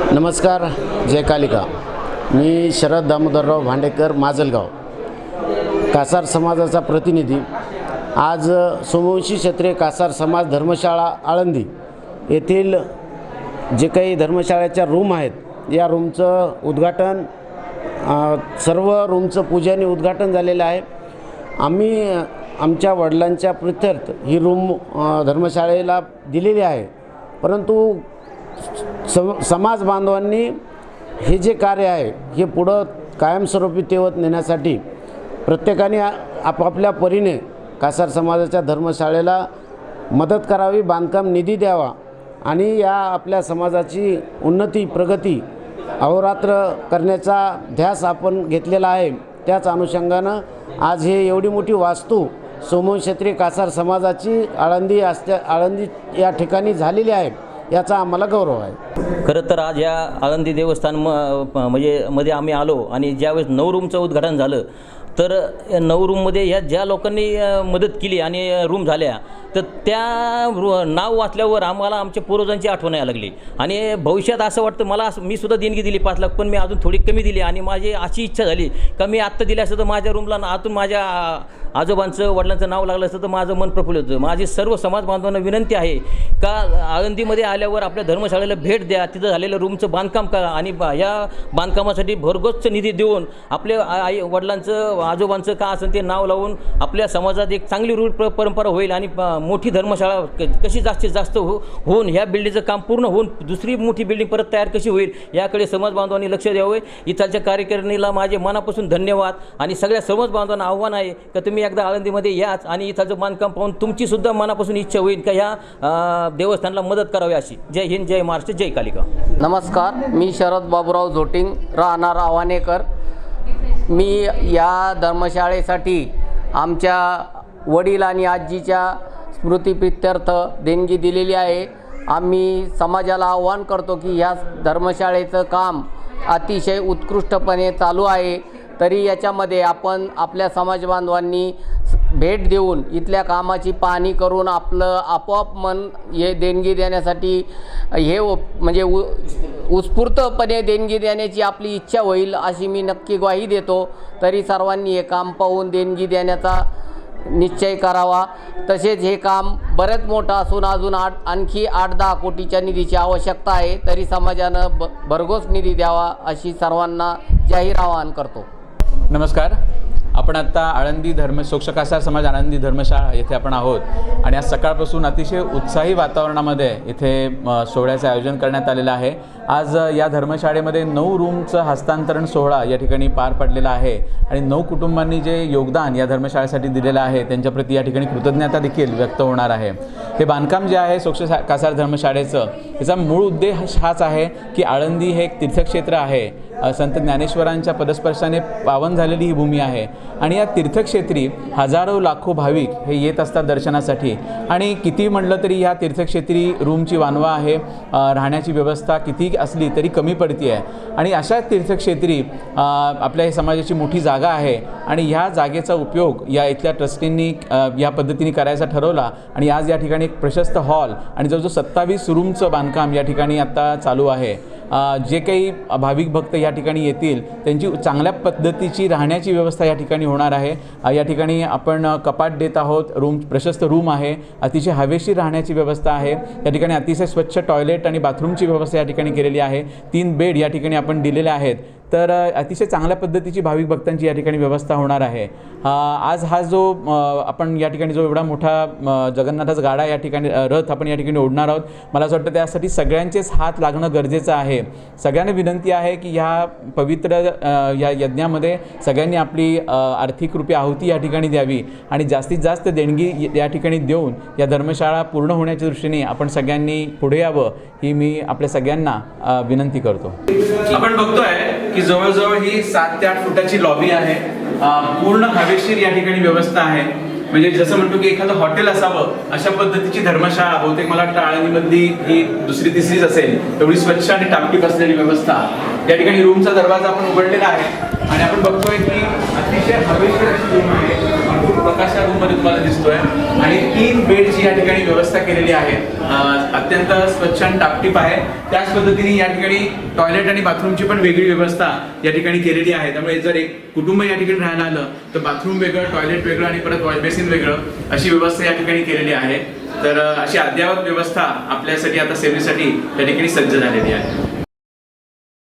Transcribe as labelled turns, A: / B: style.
A: नमस्कार जय कालिका. मी शरद दामोदरराव भांडेकर माजलगाव. कासार समाजाचा प्रतिनिधी. आज सोमवंशी क्षेत्रे कासार समाज धर्मशाळा आळंदी येथील जे काही धर्मशाळेच्या रूम आहेत या रूमचं उद्घाटन सर्व रूमचं पूजाने उद्घाटन झालेलं आहे. आम्ही आमच्या वडिलांच्या प्रित्यर्थ ही रूम धर्मशाळेला दिलेली आहे. परंतु समाज बांधवांनी हे जे कार्य आहे हे पुढं कायमस्वरूपी तेवत नेण्यासाठी प्रत्येकाने आपापल्या परीने कासार समाजाच्या धर्मशाळेला मदत करावी बांधकाम निधी द्यावा आणि या आपल्या समाजाची उन्नती प्रगती अहोरात्र करण्याचा ध्यास आपण घेतलेला आहे. त्याच अनुषंगानं आज हे एवढी मोठी वास्तू सोमन क्षेत्रीय कासार समाजाची आळंदी असत्या आळंदी या ठिकाणी झालेली आहे. याचा आम्हाला गौरव आहे.
B: खरं तर आज या आळंदी देवस्थान म म्हणजे मध्ये आम्ही आलो आणि ज्यावेळेस नऊ रूमचं उद्घाटन झालं तर या नऊ रूममध्ये ह्या ज्या लोकांनी मदत केली आणि रूम झाल्या तर त्या नाव वाचल्यावर आम्हाला आमच्या पूर्वजांची आठवण यायला लागली. आणि भविष्यात असं वाटतं मला मी सुद्धा देणगी दिली पाच लाख पण मी अजून थोडी कमी दिली आणि माझी अशी इच्छा झाली का मी आत्ता दिली असं तर माझ्या रूमला अजून आतून माझ्या आजोबांचं वडिलांचं नाव लागलं असतं तर माझं मन प्रफुल्लित होतं. माझी सर्व समाज बांधवांना विनंती आहे का आळंदीमध्ये आल्यावर आपल्या धर्मशाळेला भेट द्या तिथं झालेलं रूमचं बांधकाम करा आणि बा- या बांधकामासाठी भरगोच निधी देऊन आपल्या आई वडिलांचं आजोबांचं का असेल ते नाव लावून आपल्या समाजात एक चांगली रूढ प्र- परंपरा होईल आणि मोठी धर्मशाळा क- कशी जास्तीत जास्त हो होऊन ह्या बिल्डिंगचं काम पूर्ण होऊन दुसरी मोठी बिल्डिंग परत तयार कशी होईल याकडे समाज बांधवांनी लक्ष द्यावे. इथालच्या कार्यकारिणीला माझे मनापासून धन्यवाद आणि सगळ्या समाज बांधवांना आव्हान आहे का तुम्ही तुम्ही एकदा आळंदीमध्ये याच आणि इथाचं बांधकाम पाहून तुमची सुद्धा मनापासून इच्छा होईल का ह्या देवस्थानला मदत करावी अशी. जय हिंद जय महाराष्ट्र जय कालिका.
C: नमस्कार मी शरद बाबूराव झोटिंग राहणार आव्हानेकर. मी या धर्मशाळेसाठी आमच्या वडील आणि आजीच्या स्मृतीप्रित्यर्थ देणगी दिलेली आहे. आम्ही समाजाला आव्हान करतो की ह्या धर्मशाळेचं काम अतिशय उत्कृष्टपणे चालू आहे. तरी याच्यामध्ये आपण आपल्या समाज बांधवांनी भेट देऊन इथल्या कामाची पाहणी करून आपलं आपोआप मन हे देणगी देण्यासाठी हे म्हणजे उ उत्स्फूर्तपणे देणगी देण्याची आपली इच्छा होईल अशी मी नक्की ग्वाही देतो. तरी सर्वांनी हे काम पाहून देणगी देण्याचा निश्चय करावा. तसेच हे काम बरंच मोठं असून अजून आठ आणखी आठ दहा कोटीच्या निधीची आवश्यकता आहे. तरी समाजानं ब भरघोस निधी द्यावा अशी सर्वांना जाहीर आवाहन करतो.
D: नमस्कार. आपण आत्ता आळंदी धर्म सोक्षकासार समाज आळंदी धर्मशाळा येथे आपण आहोत. आणि आज सकाळपासून अतिशय उत्साही वातावरणामध्ये इथे सोहळ्याचं आयोजन करण्यात आलेलं आहे. आज या धर्मशाळेमध्ये नऊ रूमचं हस्तांतरण सोहळा या ठिकाणी पार पडलेला आहे. आणि नऊ कुटुंबांनी जे योगदान या धर्मशाळेसाठी दिलेलं आहे त्यांच्याप्रती या ठिकाणी कृतज्ञता देखील व्यक्त होणार आहे. हे बांधकाम जे आहे सोक्ष कासार धर्मशाळेचं याचा मूळ उद्देश हाच आहे की आळंदी हे एक तीर्थक्षेत्र आहे. संत ज्ञानेश्वरांच्या पदस्पर्शाने पावन झालेली ही भूमी आहे. आणि या तीर्थक्षेत्री हजारो लाखो भाविक हे येत असतात दर्शनासाठी. आणि किती म्हटलं तरी ह्या तीर्थक्षेत्री रूमची वानवा आहे. राहण्याची व्यवस्था किती असली तरी कमी पडती आहे आणि अशा तीर्थक्षेत्री आपल्या हे समाजाची मोठी जागा आहे. आणि ह्या जागेचा उपयोग या इथल्या ट्रस्टींनी या पद्धतीने करायचा ठरवला. आणि आज या ठिकाणी एक प्रशस्त हॉल आणि जवळजवळ सत्तावीस रूमचं बांधकाम या ठिकाणी आत्ता चालू आहे. जे काही भाविक भक्त या ठिकाणी येतील त्यांची चांगल्या पद्धतीची राहण्याची व्यवस्था या ठिकाणी होणार आहे. या ठिकाणी आपण कपाट देत आहोत. रूम प्रशस्त रूम आहे. अतिशय हवेशीर राहण्याची व्यवस्था आहे. या ठिकाणी अतिशय स्वच्छ टॉयलेट आणि बाथरूमची व्यवस्था या ठिकाणी केलेली आहे. तीन बेड या ठिकाणी आपण दिलेले आहेत. तर अतिशय चांगल्या पद्धतीची भाविक भक्तांची या ठिकाणी व्यवस्था होणार आहे. आज हा जो आपण या ठिकाणी जो एवढा मोठा जगन्नाथाचा गाडा या ठिकाणी रथ आपण या ठिकाणी ओढणार आहोत. मला असं वाटतं त्यासाठी सगळ्यांचेच हात लागणं गरजेचं आहे. सगळ्यांना विनंती आहे की ह्या पवित्र या यज्ञामध्ये सगळ्यांनी आपली आर्थिक रुपये आहुती या ठिकाणी द्यावी आणि जास्तीत जास्त देणगी या ठिकाणी देऊन या धर्मशाळा पूर्ण होण्याच्या दृष्टीने आपण सगळ्यांनी पुढे यावं ही मी आपल्या सगळ्यांना विनंती करतो.
E: आपण बघतोय की जवळजवळ ही सात ते आठ फुटाची लॉबी आहे. पूर्ण हवेशीर या ठिकाणी व्यवस्था आहे. म्हणजे जसं म्हणतो की एखादं हॉटेल असावं अशा पद्धतीची धर्मशाळा बहुतेक मला वाटतं आळंदीमधली ही दुसरी तिसरीच असेल तेवढी स्वच्छ आणि टापटीप असलेली व्यवस्था. या ठिकाणी रूमचा दरवाजा आपण उघडलेला आहे. आणि आपण बघतोय की अतिशय हवेशीर अशी रूम आहे. भरपूर
D: प्रकाशा रूममध्ये तुम्हाला दिसतोय. आणि तीन बेडची या ठिकाणी व्यवस्था केलेली आहे. अत्यंत स्वच्छ आणि टापटीप आहे. त्याच पद्धतीने या ठिकाणी टॉयलेट आणि बाथरूमची पण वेगळी व्यवस्था या ठिकाणी केलेली आहे. त्यामुळे जर एक कुटुंब या ठिकाणी राहायला आलं तर बाथरूम वेगळं टॉयलेट वेगळं आणि परत वॉश बेसिन वेगळं अशी व्यवस्था या ठिकाणी केलेली आहे. तर अशी अद्ययावत व्यवस्था आपल्यासाठी आता सेवेसाठी या ठिकाणी सज्ज झालेली आहे.